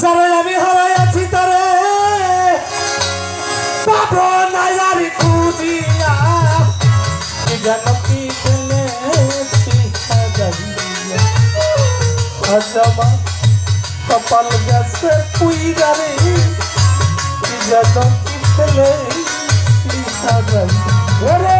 যারে আমি হারাই আছি তারে পাবো না আর খুঁজিয়া। কি যেন কি ফেলেছি হারাইয়া আজ আমার কপাল গেছে পুইরা রে যেন কি ওরে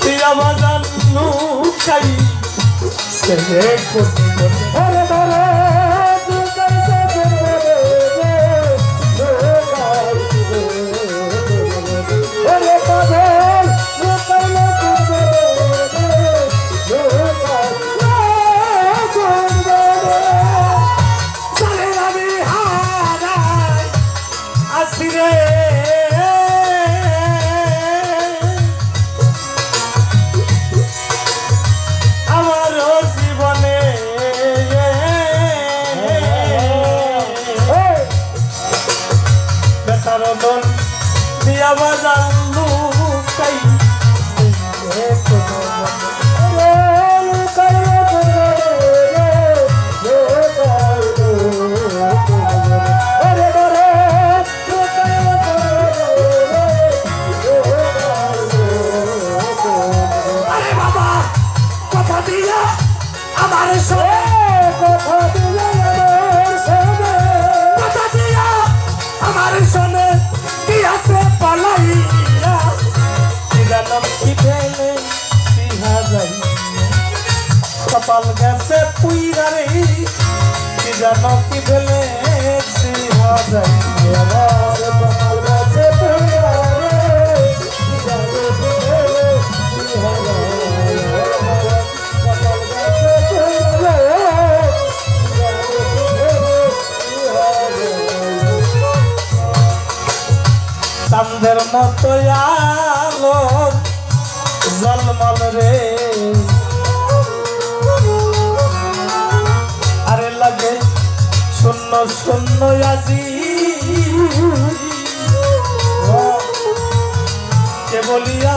প্রিয়া বাজান লুকাই সে কোটি কোটি দল দিয়া বাজার লুকাই কপাল গেছে পুইরা রে, কি জানো কি ফেলে সিহারাইয়া আমার কপাল গেছে পুইরা কি জানো কি ফেলে সিহারাইয়া কপাল গেছে পুইরা রে, কি জানো কি ফেলে সিহারাইয়া চান্দের মতো আলো, জলমল রে। শূন্য আজি কে বলিয়া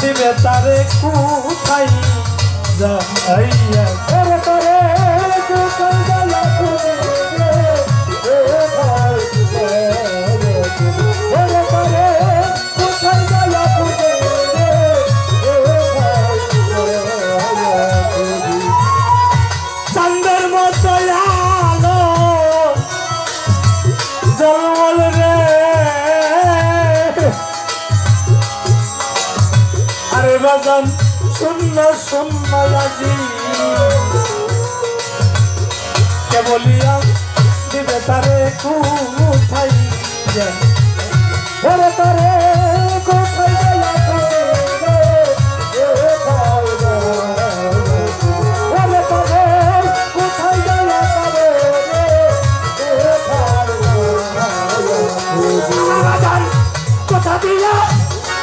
দিবে তারে কুঠাই যাইয়া? করে বাজান, শূন্য শূন্য আজি কে বলিয়া দিবে তারে কোথায় তারে তারে কোথায় কথা দিয়া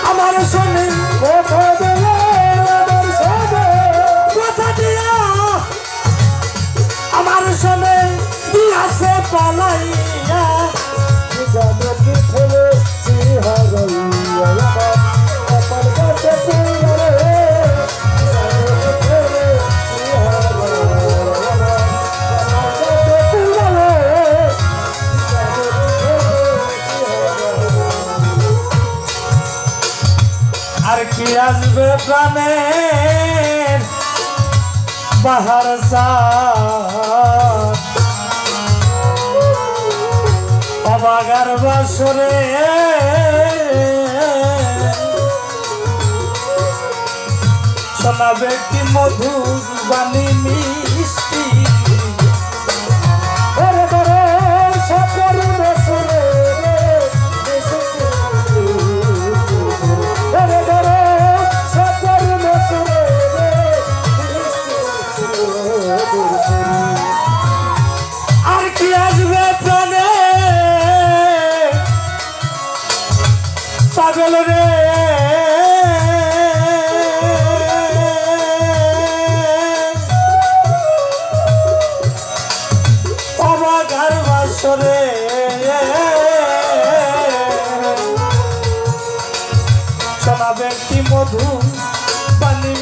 আমার সঙ্গে কথা কি আসবে প্রাণের বাহার অবাগার বাসরে। শোনাবে কি মধুর বাণী মিষ্টি? সোনা ব্যক্তি মধু পানি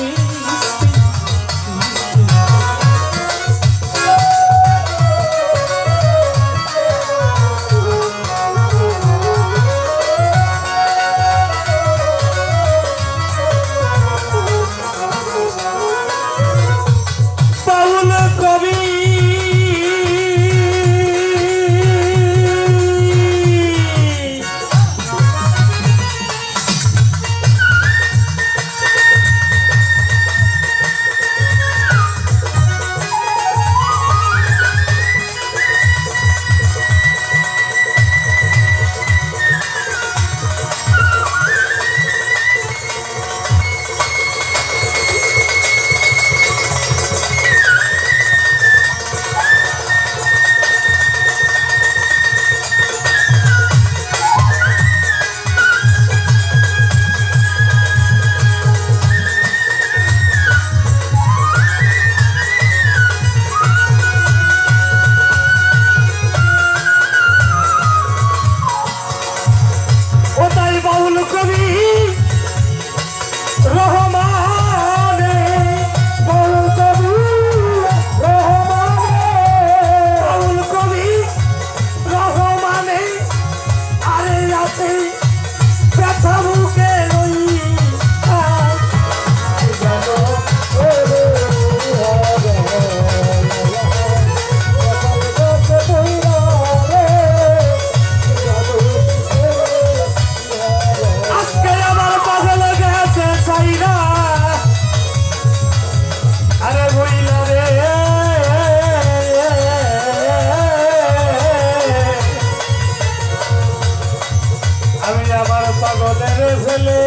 পাগলের ফেলে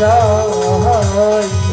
রাই